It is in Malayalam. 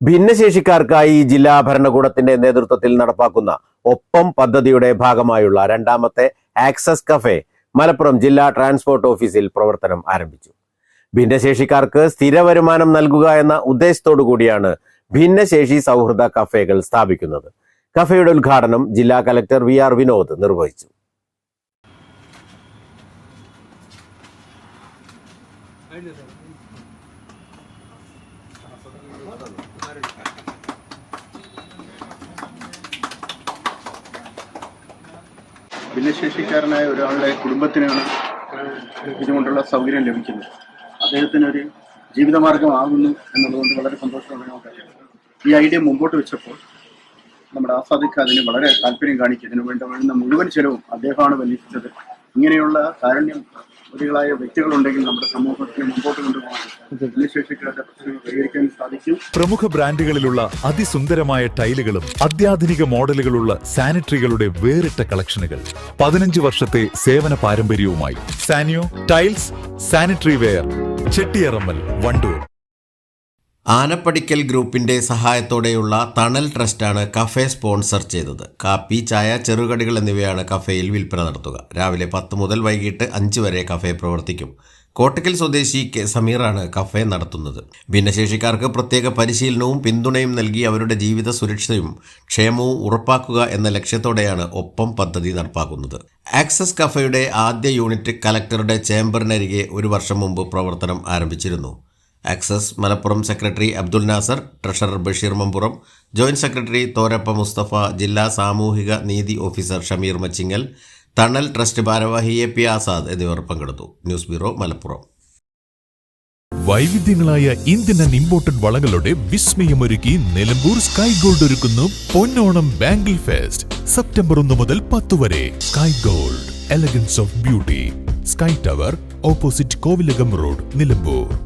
ഭിന്നശേഷിക്കാർക്കായി ജില്ലാ ഭരണകൂടത്തിന്റെ നേതൃത്വത്തിൽ നടപ്പാക്കുന്ന ഒപ്പം പദ്ധതിയുടെ ഭാഗമായുള്ള രണ്ടാമത്തെ ആക്സസ് കഫേ മലപ്പുറം ജില്ലാ ട്രാൻസ്പോർട്ട് ഓഫീസിൽ പ്രവർത്തനം ആരംഭിച്ചു. ഭിന്നശേഷിക്കാർക്ക് സ്ഥിര വരുമാനം നൽകുക എന്ന ഉദ്ദേശത്തോടു കൂടിയാണ് ഭിന്നശേഷി സൗഹൃദ കഫേകൾ സ്ഥാപിക്കുന്നത്. കഫേയുടെ ഉദ്ഘാടനം ജില്ലാ കലക്ടർ വി ആർ വിനോദ് നിർവഹിച്ചു. ഭിന്നശേഷിക്കാരനായ ഒരാളുടെ കുടുംബത്തിനാണ് ഇതുകൊണ്ടുള്ള സൗകര്യം ലഭിക്കുന്നത്. അദ്ദേഹത്തിന് ഒരു ജീവിതമാർഗമാകുന്നു എന്നതുകൊണ്ട് വളരെ സന്തോഷമുള്ള നമുക്കറിയാം ഈ ഐഡിയ മുമ്പോട്ട് വെച്ചപ്പോൾ നമ്മുടെ ആസാദിക്ക് അതിന് വളരെ താല്പര്യം കാണിക്കും. ഇതിനു വേണ്ട വേണ്ടുന്ന മുഴുവൻ ചെലവും അദ്ദേഹമാണ് വഹിച്ചത് ഇങ്ങനെയുള്ള കാരുണ്യം ായ വ്യക്തികളുണ്ടെങ്കിൽ നമ്മുടെ സമൂഹത്തിന് മുമ്പോട്ട് കൊണ്ടുപോകാൻ ഭിന്നശേഷിക്കാരുടെ പ്രശ്നങ്ങൾ പരിഹരിക്കാൻ സാധിക്കും. പ്രമുഖ ബ്രാൻഡുകളിലുള്ള അതിസുന്ദരമായ ടൈലുകളും അത്യാധുനിക മോഡലുകളുള്ള സാനിറ്ററികളുടെ വേറിട്ട കളക്ഷനുകൾ. പതിനഞ്ച് വർഷത്തെ സേവന പാരമ്പര്യവുമായി Sanio tiles sanitary ware Chettiyarammal Wandoor. Anappadikkal ഗ്രൂപ്പിന്റെ സഹായത്തോടെയുള്ള തണൽ ട്രസ്റ്റാണ് കഫേ സ്പോൺസർ ചെയ്തത്. കാപ്പി ചായ ചെറുകടികൾ എന്നിവയാണ് കഫേയിൽ വിൽപ്പന നടത്തുക. രാവിലെ പത്ത് മുതൽ വൈകിട്ട് അഞ്ച് വരെ കഫേ പ്രവർത്തിക്കും. കോട്ടക്കൽ സ്വദേശി കെ സമീറാണ് കഫേ നടത്തുന്നത്. ഭിന്നശേഷിക്കാർക്ക് പ്രത്യേക പരിശീലനവും പിന്തുണയും നൽകി അവരുടെ ജീവിത സുരക്ഷയും ക്ഷേമവും ഉറപ്പാക്കുക എന്ന ലക്ഷ്യത്തോടെയാണ് ഒപ്പം പദ്ധതി നടപ്പാക്കുന്നത്. ആക്സസ് കഫയുടെ ആദ്യ യൂണിറ്റ് കലക്ടറുടെ ചേംബറിനരികെ ഒരു വർഷം മുമ്പ് പ്രവർത്തനം ആരംഭിച്ചിരുന്നു. Access Malappuram secretary Abdul Nasar treasurer Basheer Mampuram joint secretary Thorappa Musthafa ജില്ലാ സാമൂഹിക നീതി ഓഫീസർ ഷമീർ മച്ചിങ്ങൽ തണൽ ട്രസ്റ്റ് ഭാരവാഹി എ പി ആസാദ് എന്നിവർ പങ്കെടുത്തു. News bureau Malappuram. വൈവിധ്യങ്ങളായ Indian and imported വളകളുടെ വിസ്മയമൊരുക്കി നിലമ്പൂർ സ്കൈ ഗോൾഡ് ഒരുക്കുന്നു പൊന്നോണം ബാംഗിൾ ഫെസ്റ്റ്. സെപ്റ്റംബർ ഒന്ന് മുതൽ പത്ത് വരെ. Sky gold elegance of beauty. Sky tower opposite Kovilakam road Nilambur.